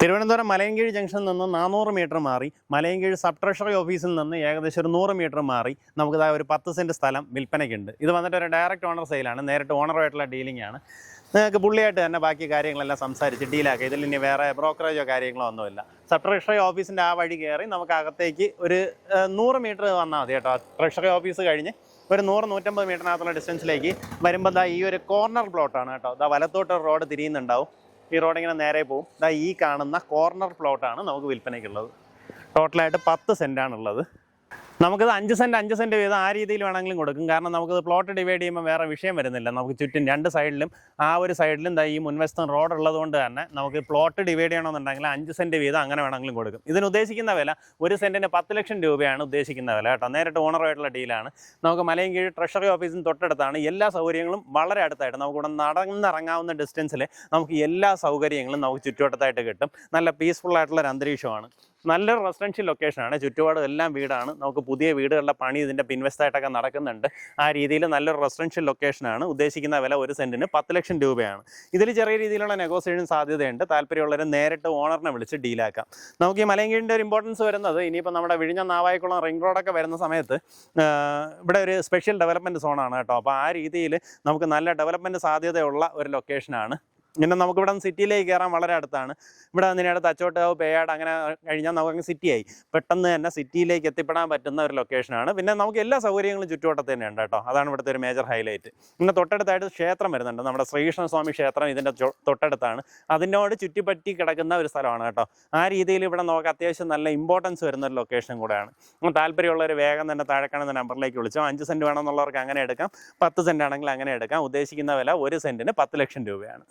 തിരുവനന്തപുരം മലയൻകീഴ് ജംഗ്ഷനിൽ നിന്ന് നാനൂറ് മീറ്റർ മാറി മലയൻകീഴ് സബ് ട്രഷറി ഓഫീസിൽ നിന്ന് ഏകദേശം ഒരു നൂറ് മീറ്റർ മാറി നമുക്ക് ഇതാ ഒരു പത്ത് സെന്റ് സ്ഥലം വിൽപ്പനയ്ക്കുണ്ട്. ഇത് വന്നിട്ട് ഒരു ഡയറക്റ്റ് ഓണർ സെയിലാണ് നേരിട്ട് ഓണറുമായിട്ടുള്ള ഡീലിംഗ് ആണ്. നിങ്ങൾക്ക് പുള്ളിയായിട്ട് തന്നെ ബാക്കി കാര്യങ്ങളെല്ലാം സംസാരിച്ച് ഡീലാക്കുക ഇതിൽ ഇനി വേറെ ബ്രോക്കറേജോ കാര്യങ്ങളോ ഒന്നുമില്ല. സബ് ട്രഷറി ഓഫീസിന്റെ ആ വഴി കയറി നമുക്ക് അകത്തേക്ക് ഒരു നൂറ് മീറ്റർ വന്നാൽ മതി കേട്ടോ. ട്രഷറി ഓഫീസ് കഴിഞ്ഞ് ഒരു നൂറ് നൂറ്റമ്പത് മീറ്ററിനകത്തുള്ള ഡിസ്റ്റൻസിലേക്ക് വരുമ്പോൾ ദാ ഈ ഒരു കോർണർ പ്ലോട്ടാണ് കേട്ടോ. ദാ വലത്തോട്ട് റോഡ് തിരിയുന്നുണ്ടാവും. ഈ റോഡ് ഇങ്ങനെ നേരെ പോകും ഈ കാണുന്ന കോർണർ പ്ലോട്ടാണ് നമുക്ക് വിൽപ്പനയ്ക്കുള്ളത്. ടോട്ടലായിട്ട് പത്ത് സെന്റാണുള്ളത് നമുക്കിത് അഞ്ച് സെന്റ് അഞ്ച് സെന്റ് വീതം ആ രീതിയിൽ വേണമെങ്കിലും കൊടുക്കും. കാരണം നമുക്കത് പ്ലോട്ട് ഡിവൈഡ് ചെയ്യുമ്പോൾ വേറെ വിഷയം വരുന്നില്ല. നമുക്ക് ചുറ്റും രണ്ട് സൈഡിലും ആ ഒരു സൈഡിലും ഈ മുൻവശത്തും റോഡ് ഉള്ളതുകൊണ്ട് തന്നെ നമുക്ക് പ്ലോട്ട് ഡിവൈഡ് ചെയ്യണമെന്നുണ്ടെങ്കിൽ അഞ്ച് സെന്റ് വീതം അങ്ങനെ വേണമെങ്കിലും കൊടുക്കും. ഇതിന് ഉദ്ദേശിക്കുന്ന വില ഒരു സെന്റിന് പത്ത് ലക്ഷം രൂപയാണ് ഉദ്ദേശിക്കുന്ന വില കേട്ടോ. നേരിട്ട് ഓണറുമായിട്ടുള്ള ഡീലാണ് നമുക്ക് മലയും കീഴ് ട്രഷറി ഓഫീസിന് തൊട്ടടുത്താണ്. എല്ലാ സൗകര്യങ്ങളും വളരെ അടുത്തായിട്ട് നമുക്ക് ഇവിടെ നടന്നിറങ്ങാവുന്ന ഡിസ്റ്റൻസിൽ നമുക്ക് എല്ലാ സൗകര്യങ്ങളും നമുക്ക് ചുറ്റുവട്ടത്തായിട്ട് കിട്ടും. നല്ല പീസ്ഫുൾ ആയിട്ടുള്ള ഒരു അന്തരീക്ഷമാണ്. നല്ലൊരു റെസിഡൻഷ്യൽ ലൊക്കേഷനാണ് ചുറ്റുപാടും എല്ലാം വീടാണ്. നമുക്ക് പുതിയ വീടുകളുടെ പണി ഇതിന്റെ പിൻവശത്തായിട്ടൊക്കെ നടക്കുന്നുണ്ട്. ആ രീതിയിൽ നല്ലൊരു റെസിഡൻഷ്യൽ ലൊക്കേഷനാണ് ഉദ്ദേശിക്കുന്ന വില ഒരു സെന്റിന് പത്ത് ലക്ഷം രൂപയാണ്. ഇതിൽ ചെറിയ രീതിയിലുള്ള നെഗോസിയേഷൻ സാധ്യതയുണ്ട്. താല്പര്യമുള്ളവരെ നേരിട്ട് ഓണറിനെ വിളിച്ച് ഡീലാക്കാം നമുക്ക് ഈ മലയങ്കീടിന്റെ ഒരു ഇമ്പോർട്ടൻസ് വരുന്നത് ഇനിയിപ്പോൾ നമ്മുടെ വിഴിഞ്ഞ നാവായിക്കുളം റിംഗ് റോഡൊക്കെ വരുന്ന സമയത്ത് ഇവിടെ ഒരു സ്പെഷ്യൽ ഡെവലപ്മെന്റ് സോണാണ് കേട്ടോ. അപ്പോൾ ആ രീതിയിൽ നമുക്ക് നല്ല ഡെവലപ്മെന്റ് സാധ്യതയുള്ള ഒരു ലൊക്കേഷനാണ് പിന്നെ നമുക്കിവിടെ സിറ്റിയിലേക്ക് കയറാൻ വളരെ അടുത്താണ്. ഇവിടെ നിന്നടുത്ത് തച്ചോട്ടോ പേയാട് അങ്ങനെ കഴിഞ്ഞാൽ നമുക്ക് അങ്ങ് സിറ്റിയായി. പെട്ടെന്ന് തന്നെ സിറ്റിയിലേക്ക് എത്തിപ്പെടാൻ പറ്റുന്ന ഒരു ലൊക്കേഷനാണ് പിന്നെ നമുക്ക് എല്ലാ സൗകര്യങ്ങളും ചുറ്റുവട്ടത്ത് തന്നെ ഉണ്ട് കേട്ടോ. അതാണ് ഇവിടുത്തെ ഒരു മേജർ ഹൈലൈറ്റ് പിന്നെ തൊട്ടടുത്തായിട്ട് ക്ഷേത്രം വരുന്നുണ്ട്. നമ്മുടെ ശ്രീകൃഷ്ണ സ്വാമി ക്ഷേത്രം ഇതിന്റെ തൊട്ടടുത്താണ്. അതിനോട് ചുറ്റിപ്പറ്റി കിടക്കുന്ന ഒരു സ്ഥലമാണ് കേട്ടോ. ആ രീതിയിൽ ഇവിടെ നമുക്ക് അത്യാവശ്യം നല്ല ഇമ്പോർട്ടൻസ് വരുന്ന ഒരു ലൊക്കേഷൻ കൂടെയാണ്. താല്പര്യമുള്ളവർ വേഗം തന്നെ താഴെ കാണുന്ന നമ്പറിലേക്ക് വിളിച്ചോ. അഞ്ച് സെന്റ് വേണമെന്നുള്ളവർക്ക് അങ്ങനെ എടുക്കാം. പത്ത് സെന്റ് ആണെങ്കിൽ അങ്ങനെ എടുക്കാം. ഉദ്ദേശിക്കുന്ന വില ഒരു സെന്റിന് പത്ത് ലക്ഷം രൂപയാണ്.